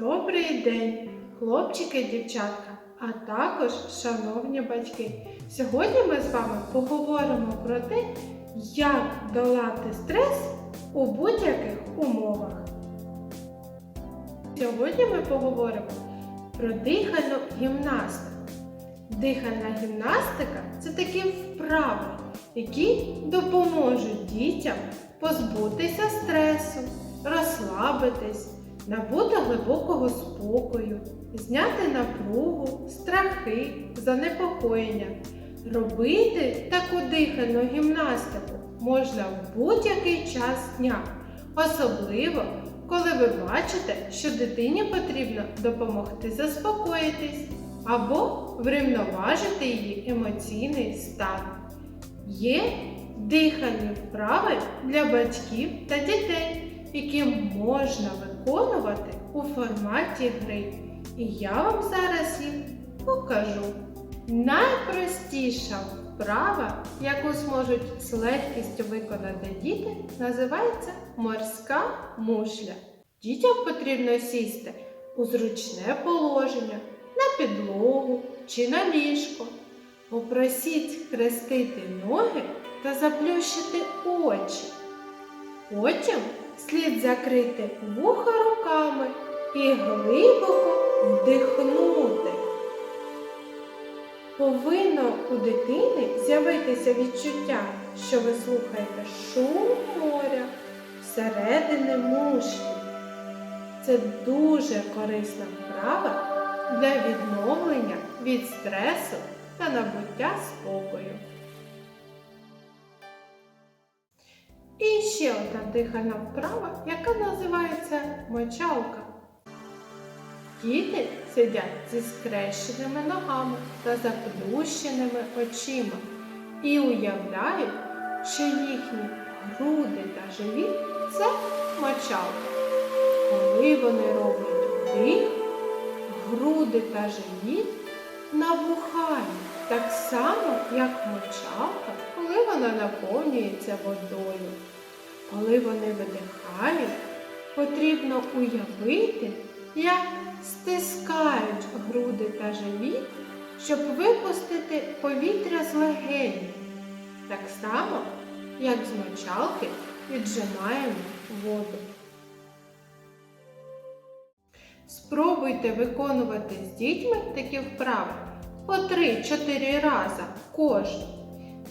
Добрий день, хлопчики, дівчатка, а також шановні батьки. Сьогодні ми з вами поговоримо про те, як долати стрес у будь-яких умовах. Сьогодні ми поговоримо про дихальну гімнастику. Дихальна гімнастика це такі вправи, які допоможуть дітям позбутися стресу, розслабитись, набути глибокого спокою, зняти напругу, страхи, занепокоєння. Робити таку дихальну гімнастику можна в будь-який час дня, особливо коли ви бачите, що дитині потрібно допомогти заспокоїтись або врівноважити її емоційний стан. Є дихальні вправи для батьків та дітей, які можна виконувати у форматі гри. І я вам зараз їх покажу. Найпростіша вправа, яку зможуть з легкістю виконати діти, називається морська мушля. Дітям потрібно сісти у зручне положення на підлогу чи на ліжко. Попросіть хрестити ноги та заплющити очі. Потім слід закрити вуха руками і глибоко вдихнути. Повинно у дитини з'явитися відчуття, що ви слухаєте шум моря всередини мушлі. Це дуже корисна вправа для відновлення від стресу та набуття спокою. Ще одна дихальна вправа, яка називається мочалка. Діти сидять зі скрещеними ногами та заплющеними очима і уявляють, що їхні груди та живіт це мочалка. Коли вони роблять вдих, груди та живіт набухають так само, як мочалка, коли вона наповнюється водою. Коли вони видихають, потрібно уявити, як стискають груди та живіт, щоб випустити повітря з легенів. Так само, як з мочалки віджимаємо воду. Спробуйте виконувати з дітьми такі вправи по 3-4 рази кожен.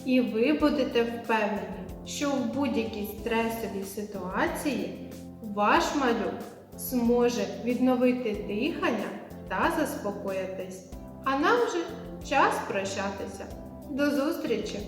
І ви будете впевнені, що в будь-якій стресовій ситуації ваш малюк зможе відновити дихання та заспокоїтись. А нам вже час прощатися. До зустрічі!